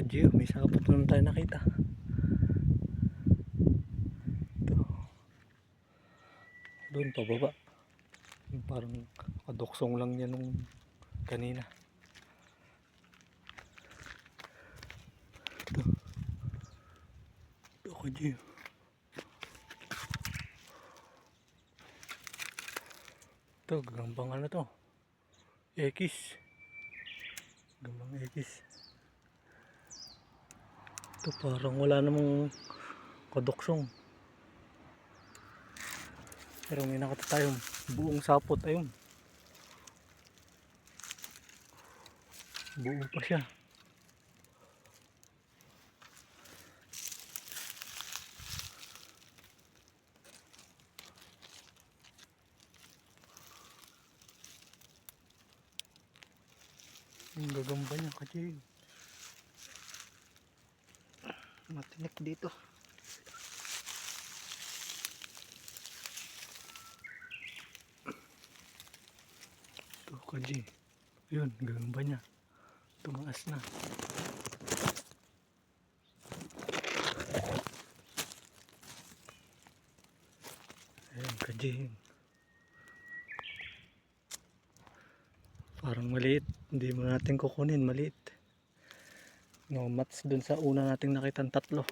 Kadyo, may na naman tayo nakita. Ito. Doon pa baba. Parang kaduksong lang niya nung kanina. Ito. Ito kadyo. Ito, gambang ano to? X. Gambang X. Ito parang wala namang kaduksong. Pero may nakita tayong buong sapot ayun. Buo pa siya. Ang gagamba niya kasi matinik dito. Ito kaji. Yun, gagamba niya. Tumaas na. Ayan, kaji. Parang maliit. Hindi mo natin kukunin. Maliit. No mats dun sa una nating nakitang tatlo.